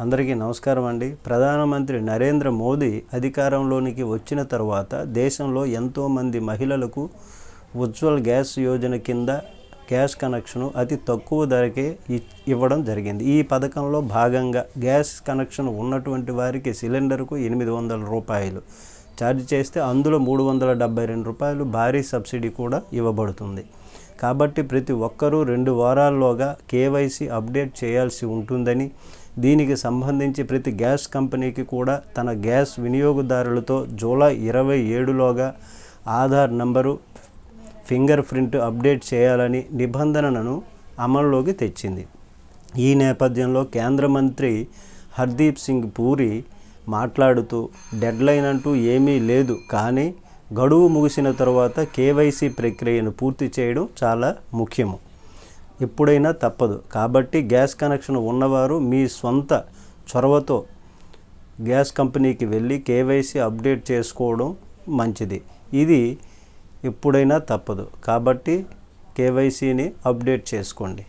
అందరికీ నమస్కారం అండి. ప్రధానమంత్రి నరేంద్ర మోదీ అధికారంలోనికి వచ్చిన తర్వాత దేశంలో ఎంతోమంది మహిళలకు ఉజ్వల్ గ్యాస్ యోజన కింద గ్యాస్ కనెక్షను అతి తక్కువ ధరకే ఇ- ఇవ్వడం జరిగింది. ఈ పథకంలో భాగంగా గ్యాస్ కనెక్షన్ ఉన్నటువంటి వారికి సిలిండర్కు ఎనిమిది వందల రూపాయలు. ఛార్జ్ చేస్తే అందులో మూడు వందల డెబ్బై రెండు రూపాయలు భారీ సబ్సిడీ కూడా ఇవ్వబడుతుంది. కాబట్టి ప్రతి ఒక్కరూ రెండు వారాల్లోగా కేవైసీ అప్డేట్ చేయాల్సి ఉంటుందని దీనికి సంబంధించి ప్రతి గ్యాస్ కంపెనీకి కూడా తన గ్యాస్ వినియోగదారులతో జూలై ఇరవై ఏడులోగా Aadhaar number fingerprint update చేయాలని నిబంధనను అమల్లోకి తెచ్చింది. ఈ నేపథ్యంలో కేంద్ర మంత్రి హర్దీప్ సింగ్ పూరి మాట్లాడుతూ డెడ్లైన్ అంటూ ఏమీ లేదు కానీ గడువు ముగిసిన తర్వాత కేవైసీ ప్రక్రియను పూర్తి చేయడం చాలా ముఖ్యము. ఎప్పుడైనా తప్పదు. కాబట్టి గ్యాస్ కనెక్షన్ ఉన్నవారు మీ సొంత చొరవతో గ్యాస్ కంపెనీకి వెళ్ళి కేవైసీ అప్డేట్ చేసుకోవడం మంచిది. ఇది ఎప్పుడైనా తప్పదు. కాబట్టి కేవైసీని అప్డేట్ చేసుకోండి.